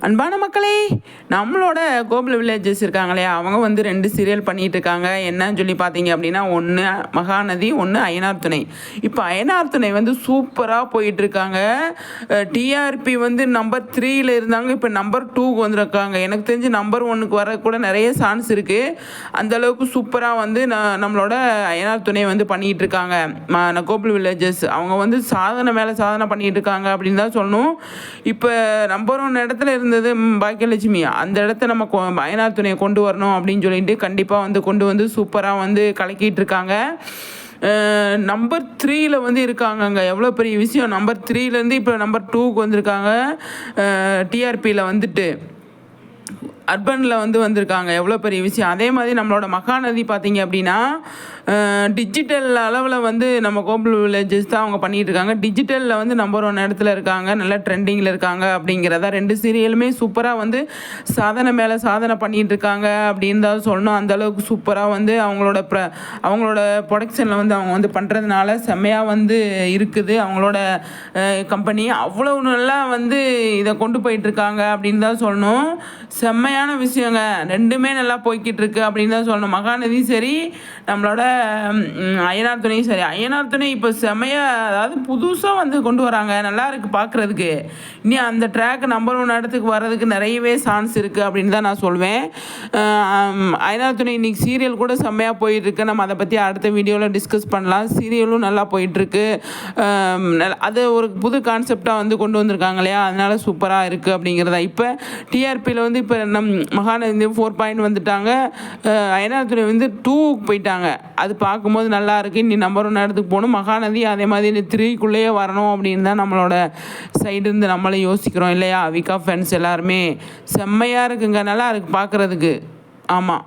அன்பான மக்களே நம்மளோட கோகுல வில்லேஜஸ் இருக்காங்க இல்லையா அவங்க வந்து ரெண்டு சீரியல் பண்ணிகிட்டு இருக்காங்க என்னன்னு சொல்லி பார்த்தீங்க அப்படின்னா ஒன்று மகாநதி ஒன்று அயனார் துணை. இப்போ அயனார் துணை வந்து சூப்பராக போயிட்டுருக்காங்க. டிஆர்பி வந்து நம்பர் த்ரீயில் இருந்தாங்க இப்போ நம்பர் டூக்கு வந்திருக்காங்க. எனக்கு தெரிஞ்சு நம்பர் ஒன்றுக்கு வர கூட நிறைய சான்ஸ் இருக்குது அந்த அளவுக்கு சூப்பராக வந்து நான் நம்மளோட அயனார் துணை வந்து பண்ணிகிட்டு இருக்காங்க ம- வில்லேஜஸ். அவங்க வந்து சாதனை மேலே சாதனை பண்ணிகிட்டு இருக்காங்க அப்படின்னு தான் சொல்லணும். இப்போ நம்பர் ஒன் இடத்துல இருந்து இருந்தது. பாக்கியலட்சுமி அந்த இடத்த நம்ம கொ- அயனார் துணையை கொண்டு வரணும் அப்படின்னு சொல்லிட்டு கண்டிப்பாக வந்து கொண்டு வந்து சூப்பராக வந்து கலக்கிட்டு இருக்காங்க. நம்பர் த்ரீயில் வந்து இருக்காங்கங்க. எவ்வளோ பெரிய விஷயம். நம்பர் த்ரீலேருந்து இப்போ நம்பர் டூக்கு வந்திருக்காங்க. டிஆர்பியில் வந்துட்டு. அர்பனில் வந்து வந்திருக்காங்க. எவ்வளோ பெரிய விஷயம். அதே மாதிரி நம்மளோட மகாநதி பார்த்தீங்க அப்படின்னா டிஜிட்டல் அளவில் வந்து நம்ம கோகுல் வில்லேஜஸ் தான் அவங்க பண்ணிட்டு இருக்காங்க. டிஜிட்டலில் வந்து நம்பர் ஒன் இடத்துல இருக்காங்க. நல்ல ட்ரெண்டிங்கில் இருக்காங்க அப்படிங்கிறத ரெண்டு சீரியலுமே சூப்பராக வந்து சாதனை மேலே சாதனை பண்ணிட்டு இருக்காங்க அப்படின்னு தான் சொல்லணும். அந்த அளவுக்கு சூப்பராக வந்து அவங்களோட ப்ர அவங்களோட ப்ரொடக்ஷனில் வந்து அவங்க வந்து பண்ணுறதுனால செம்மையாக வந்து இருக்குது. அவங்களோட கம்பெனி அவ்வளோ நல்லா வந்து இதை கொண்டு போயிட்டுருக்காங்க அப்படின்னு தான் சொல்லணும். செம்மையாக செம்மையான விஷயங்க ரெண்டுமே நல்லா போய்கிட்டு இருக்கு அப்படின்னு தான் சொல்லணும். மகாநதி சரி நம்மளோட அய்யனார் துணையும் சரி. அய்யனார் துணை இப்போ செம்மையாக அதாவது புதுசாக வந்து கொண்டு வராங்க. நல்லா இருக்குது பார்க்குறதுக்கு இனி அந்த ட்ராக் நம்பர் ஒன் இடத்துக்கு வர்றதுக்கு நிறையவே சான்ஸ் இருக்குது அப்படின்னு தான் நான் சொல்வேன். ஆம், அய்யனார் துணை இன்னைக்கு சீரியல் கூட செம்மையாக போயிட்டுருக்கு. நம்ம அதை பற்றி அடுத்த வீடியோவில் டிஸ்கஸ் பண்ணலாம். சீரியலும் நல்லா போயிட்டுருக்கு. அது ஒரு புது கான்செப்டாக வந்து கொண்டு வந்திருக்காங்க இல்லையா? அதனால் சூப்பராக இருக்குது அப்படிங்கிறதா. இப்போ டிஆர்பியில் வந்து இப்போ நம் மகாநதி ஃபோர் பாயிண்ட் வந்துட்டாங்க. அயனாத்துறை வந்து டூவுக்கு போயிட்டாங்க. அது பார்க்கும்போது நல்லா இருக்கு. நீ நம்பர் ஒன் இடத்துக்கு போகணும். மகாநதி அதே மாதிரி த்ரீக்குள்ளேயே வரணும் அப்படின்னு தான் நம்மளோட சைடு இருந்து நம்மளே யோசிக்கிறோம் இல்லையா? விகா ஃபேன்ஸ் எல்லாருமே. செம்மையாக இருக்குங்க. நல்லா இருக்கு பார்க்குறதுக்கு. ஆமாம்